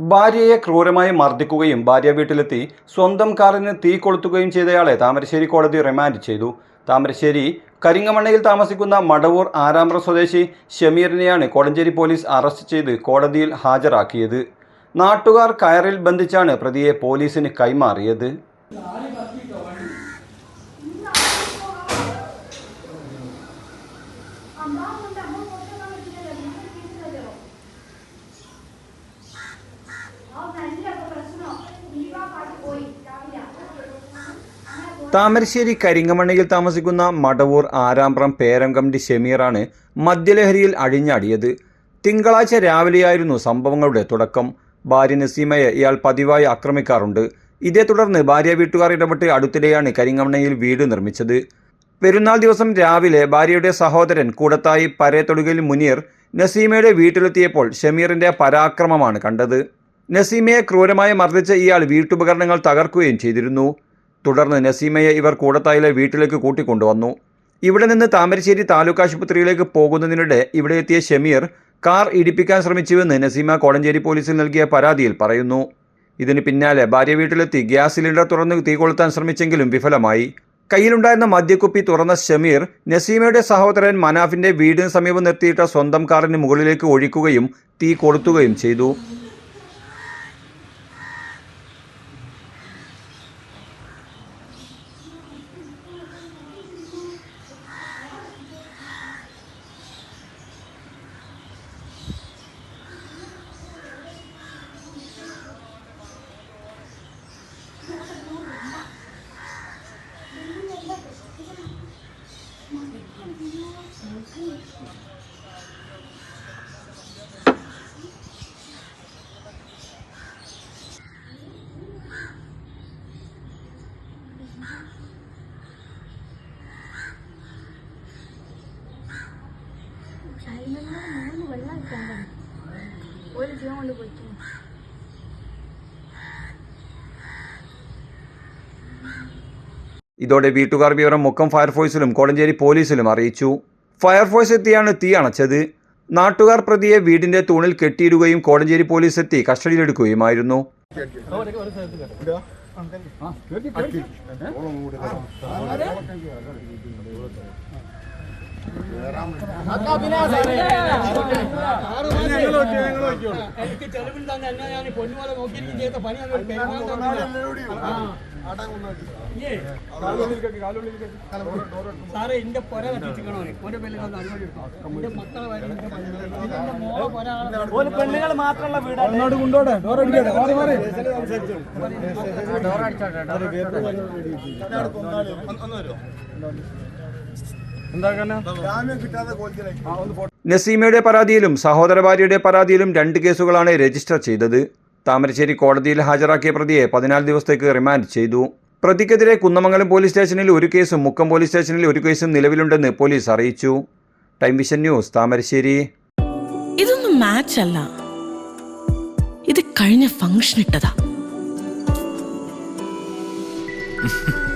ഭാര്യയെ ക്രൂരമായി മർദ്ദിക്കുകയും ഭാര്യ വീട്ടിലെത്തി സ്വന്തം കാറിന് തീ കൊളുത്തുകയും ചെയ്തയാളെ താമരശ്ശേരി കോടതി റിമാൻഡ് ചെയ്തു. താമരശ്ശേരി കരിങ്ങമണ്ണയിൽ താമസിക്കുന്ന മടവൂർ ആരാമ്പ്ര സ്വദേശി ഷമീറിനെയാണ് കോടഞ്ചേരി പോലീസ് അറസ്റ്റ് ചെയ്ത് കോടതിയിൽ ഹാജരാക്കിയത്. നാട്ടുകാർ കയറിൽ ബന്ധിച്ചാണ് പ്രതിയെ പോലീസിന് കൈമാറിയത്. താമരശ്ശേരി കരിങ്ങമണ്ണയിൽ താമസിക്കുന്ന മടവൂർ ആരാമ്പ്രം പേരംകണ്ടി ഷെമീറാണ് മദ്യലഹരിയിൽ അഴിഞ്ഞാടിയത്. തിങ്കളാഴ്ച രാവിലെയായിരുന്നു സംഭവങ്ങളുടെ തുടക്കം. ഭാര്യ നസീമയെ ഇയാൾ പതിവായി ആക്രമിക്കാറുണ്ട്. ഇതേ തുടർന്ന് ഭാര്യ വീട്ടുകാർ ഇടപെട്ട് അടുത്തിടെയാണ് കരിങ്ങമണ്ണയിൽ വീട് നിർമ്മിച്ചത്. പെരുന്നാൾ ദിവസം രാവിലെ ഭാര്യയുടെ സഹോദരൻ കൂടത്തായി പരേത്തൊടുകയിൽ മുനീർ നസീമയുടെ വീട്ടിലെത്തിയപ്പോൾ ഷമീറിന്റെ പരാക്രമമാണ് കണ്ടത്. നസീമയെ ക്രൂരമായി മർദ്ദിച്ച ഇയാൾ വീട്ടുപകരണങ്ങൾ തകർക്കുകയും ചെയ്തിരുന്നു. തുടർന്ന് നസീമയെ ഇവർ കൂടത്തായിലെ വീട്ടിലേക്ക് കൂട്ടിക്കൊണ്ടുവന്നു. ഇവിടെ നിന്ന് താമരശ്ശേരി താലൂക്ക് ആശുപത്രിയിലേക്ക് പോകുന്നതിനിടെ ഇവിടെ എത്തിയ ഷമീർ കാർ ഇടിപ്പിക്കാൻ ശ്രമിച്ചുവെന്ന് നസീമ കോടഞ്ചേരി പോലീസിൽ നൽകിയ പരാതിയിൽ പറയുന്നു. ഇതിന് പിന്നാലെ ഭാര്യ വീട്ടിലെത്തി ഗ്യാസ് സിലിണ്ടർ തുറന്ന് തീ കൊളുത്താൻ ശ്രമിച്ചെങ്കിലും വിഫലമായി. കയ്യിലുണ്ടായിരുന്ന മദ്യക്കുപ്പി തുറന്ന ഷമീർ നസീമയുടെ സഹോദരൻ മനാഫിന്റെ വീടിന് സമീപം നിർത്തിയിട്ട സ്വന്തം കാറിന് മുകളിലേക്ക് ഒഴിക്കുകയും തീ കൊളുത്തുകയും ചെയ്തു. Saya nak nak nak nak nak nak nak nak nak nak nak nak nak ഇതോടെ വീട്ടുകാർ വിവരം മുക്കം ഫയർഫോഴ്സിലും കോടഞ്ചേരി പോലീസിലും അറിയിച്ചു. ഫയർഫോഴ്സ് എത്തിയാണ് തീ അണച്ചത്. നാട്ടുകാർ പ്രതിയെ വീടിന്റെ തൂണിൽ കെട്ടിയിടുകയും കോടഞ്ചേരി പോലീസ് എത്തി കസ്റ്റഡിയിലെടുക്കുകയുമായിരുന്നു. എനിക്ക് ചെലവിൽ തന്നെ എന്നെ ഞാൻ പൊന്നുപോലെ നോക്കിയിരിക്കും ചെയ്ത പണി അങ്ങ് പെരുമാൾ തന്നില്ല. ഏ, സാറേ എന്റെ പൊര കത്തിച്ചിക്കണോ ഒരു എടുത്തു എന്റെ മക്കളെ വരെ മോളെ പൊര പെണ്ണുങ്ങൾ മാത്രമുള്ള വീടാണ് കൊണ്ടോടെ ഡോർ നസീമയുടെ പരാതിയിലും സഹോദര ഭാര്യയുടെ പരാതിയിലും രണ്ട് കേസുകളാണ് രജിസ്റ്റർ ചെയ്തത്. താമരശ്ശേരി കോടതിയിൽ ഹാജരാക്കിയ പ്രതിയെ പതിനാല് ദിവസത്തേക്ക് റിമാൻഡ് ചെയ്തു. പ്രതിക്കെതിരെ കുന്നമംഗലം പോലീസ് സ്റ്റേഷനിൽ ഒരു കേസും മുക്കം പോലീസ് സ്റ്റേഷനിൽ ഒരു കേസും നിലവിലുണ്ടെന്ന് പോലീസ് അറിയിച്ചു. Time vision news Thamarassery. ഇതൊന്നും മാച്ച് അല്ല. ഇത് കഴിഞ്ഞ ഫംഗ്ഷൻ ഇട്ടതാ.